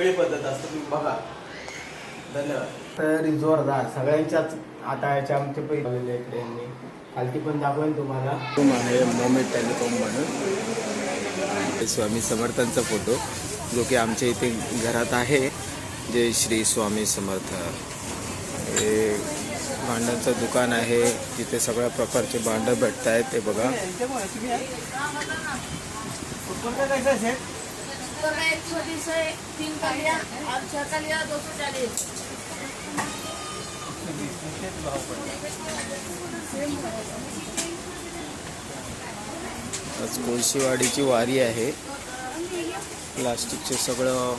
वेगळी पद्धत असते तुम्ही बघा धन्यवाद तयारी जोरदार सगळ्यांच्याच आता याच्या आमचे पैसे आलेले इकडे यांनी खालती पण दाखवेन तुम्हाला आहे मोमेट टेलिकॉम म्हणून स्वामी समर्थांचा फोटो जो की आमच्या इथे घरात आहे जय श्री स्वामी समर्थ हे भांड्यांचं दुकान आहे तिथे सगळ्या प्रकारचे भांडं भेटत आहेत ते बघा फुटबॉल एक सौ बीस है तीन का लिया और का लिया दो सौ चालीस आज कोळशीवाडीची वारी आहे. प्लास्टिकचे सगळं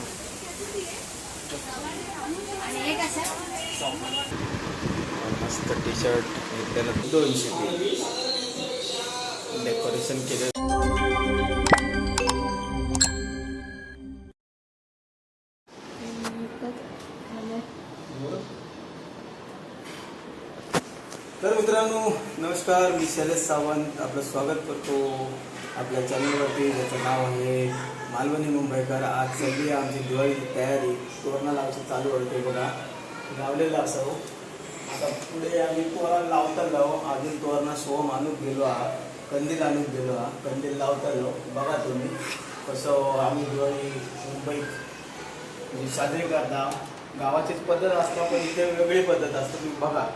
मस्त टी शर्ट घेतल्यानंतर दोनशे डेकोरेशन केलं. तर मित्रांनो नमस्कार मी शैलेश सावंत. आपलं स्वागत करतो आपल्या चॅनलवरती. ज्याचं नाव आहे मालवणी मुंबईकर. आज सगळी आमची दिवाळीची तयारी तोरणा लावची चालू होते बघा. लावलेलं असावं आता पुढे आम्ही तोरण लावता जाऊ. अजून तोरणा सोम आणून गेलो आहात. कंदील आणून गेलो आहात. कंदील लावता जाऊ. बघा तुम्ही. कसं हो, आम्ही दिवाळी मुंबईत साजरी करता. गावाचीच पद्धत असता पण इथे वेगळी पद्धत असते. तुम्ही बघा.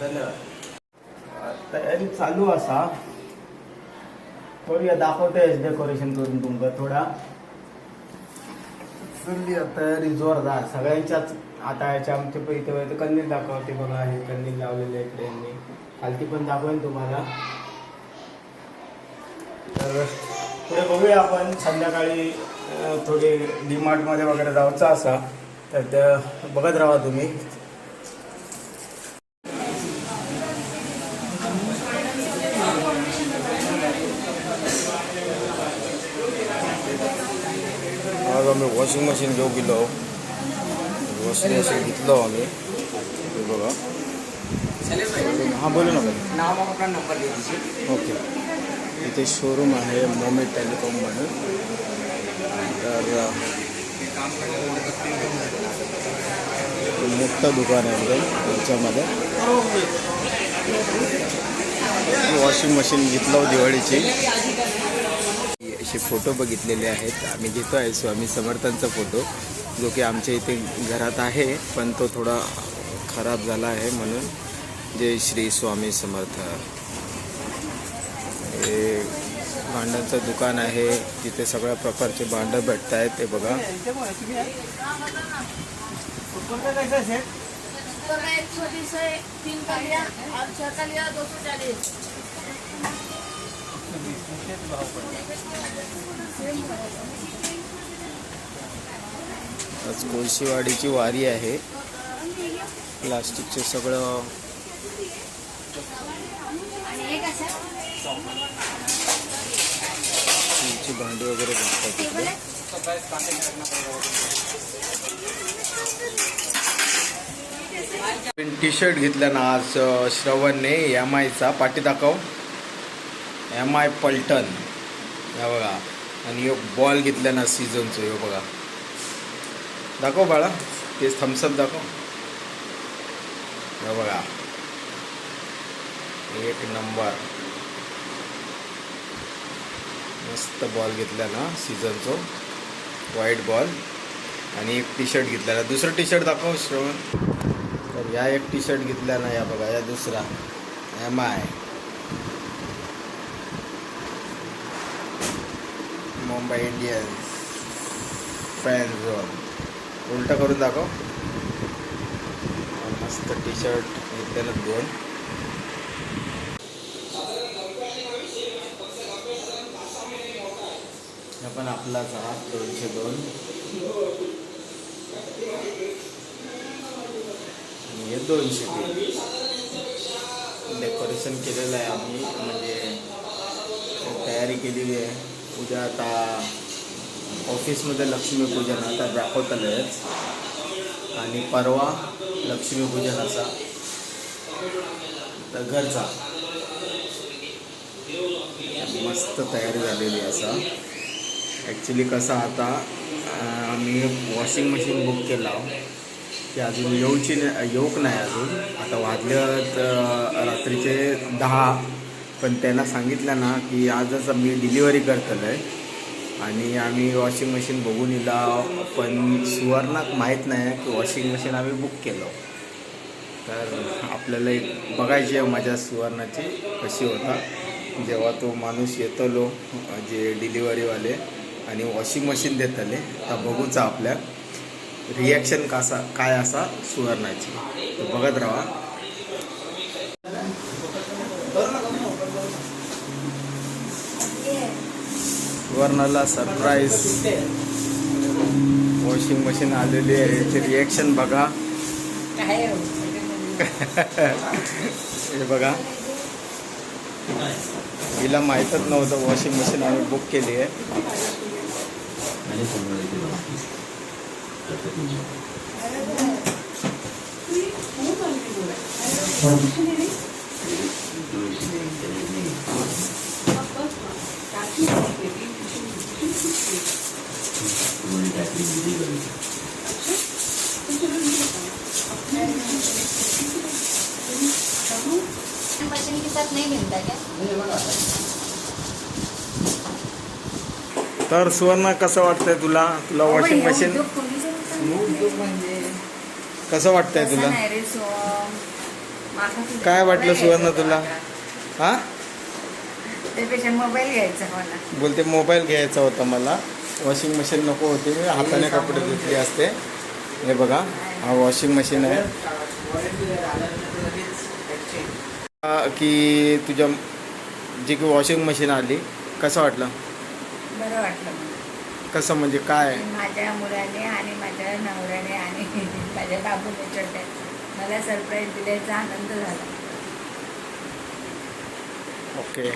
धन्यवाद. तयारी चालू असा. करूया दाखवतेस डेकोरेशन करून तुमका थोडा. चालली तयारी जोरदार. सगळ्यांच्याच आता याच्या आमच्या पैसे वगैरे कंदील दाखवते बघा. हे कंदील लावलेले इकडे यांनी. खालती पण दाखवेन तुम्हाला. तर पुढे बघूया आपण. संध्याकाळी अं, थोडी डीमार्टमध्ये वगैरे जायचं असा. तर त्या बघत राहा तुम्ही. आम्ही वॉशिंग मशीन घेऊ गेलो. वॉशिंग मशीन घेतलो आम्ही. हे बघा. हां बोलू नका नाव आपला नंबर ओके. इथे शोरूम आहे मोमेट टेलिकॉम म्हणून. तर मोठं दुकान आहे एकदम याच्यामध्ये. वॉशिंग मशीन घेतलं दिवाळीची. असे फोटो बघितलेले आहेत. आम्ही घेतो आहे स्वामी समर्थांचा फोटो जो की आमच्या इथे घरात आहे पण तो थोडा खराब झाला आहे म्हणून. जय श्री स्वामी समर्थ. हे भांड्यांचं दुकान आहे तिथे सगळ्या प्रकारचे भांडं भेटत आहेत ते बघा. सौ तीन का लिया और छह का लिया दो सौ चालीस आज कोळशीवाडीची वारी आहे. प्लास्टिकचे सगळं स्टीलची भांडी वगैरे भेटतात तिकडे. टी शर्ट घेतला ना आज श्रवणने एम आयचा पाठी दाखव. एम आय पलटन. या बघा. आणि एक बॉल घेतला ना सीझनचं ह्यो बघा. दाखव बाळा. तेच थम्सअप दाखव. बघा. एक नंबर मस्त बॉल घेतला ना सीझनचो व्हाईट बॉल आणि एक टी शर्ट घेतला ना. दुसरं टी शर्ट दाखव श्रवण. तर या एक टी शर्ट घेतला ना या बघा. या दुसरा. M I Mumbai Indians. Fan zone उलटा करून दाखव. मस्त टी शर्ट घेतलेलं दोन. हा पण आपलाच हा दोनशे दोन. हे दोनशे तीन. डेकोरेशन केलेलं आहे आम्ही म्हणजे तयारी केलेली आहे. उद्या आता ऑफिसमध्ये लक्ष्मीपूजन आता दाखवतलंच आणि परवा लक्ष्मीपूजन असा तर घरचा मस्त तयारी झालेली असा. ॲक्च्युली कसा आता मी आम्ही वॉशिंग मशीन बुक केला. की अजून येऊची नाही येऊक नाही अजून. आता वाजल्यात रात्रीचे दहा. पण त्यांना सांगितलं ना की आजच मी डिलिव्हरी करतलं आहे आणि आम्ही वॉशिंग मशीन बघून इला पण सुवर्णाक माहीत नाही की वॉशिंग मशीन आम्ही बुक केलं. तर आपल्याला एक बघायची आहे माझ्या सुवर्णाची कशी होता. जेव्हा तो माणूस येतलो अं, जे डिलिव्हरीवाले आणि वॉशिंग मशीन देतले तर बघूचा आपल्या रिॲक्शन कसा काय असा सुवर्णाची. तर बघत राहा. सुवर्णाला सरप्राईज वॉशिंग मशीन आलेली आहे. याची रिॲक्शन बघा. हे बघा. हिला माहीतच नव्हतं वॉशिंग मशीन आम्ही बुक केली आहे. मशीन के साथ नहीं मिलता क्या तर सुवर्ण कसं वाटतंय तुला? तुला वॉशिंग मशीन कसं वाटतंय तुला? काय वाटलं सुवर्ण तुला? हा? त्यापेक्षा मोबाईल घ्यायचा बोलते मोबाईल घ्यायचा होता मला. वॉशिंग मशीन नको होती. मी हाताने कपडे धुतले असते. हे बघा हा वॉशिंग मशीन आहे. की तुझ्या जी की वॉशिंग मशीन आली कसं वाटलं? बरं वाटलं. कसं म्हणजे काय? माझ्या मुलाने आणि माझ्या नवऱ्याने आणि माझ्या बाबूने छोटे मला सरप्राईज दिल्याचा आनंद झाला. ओके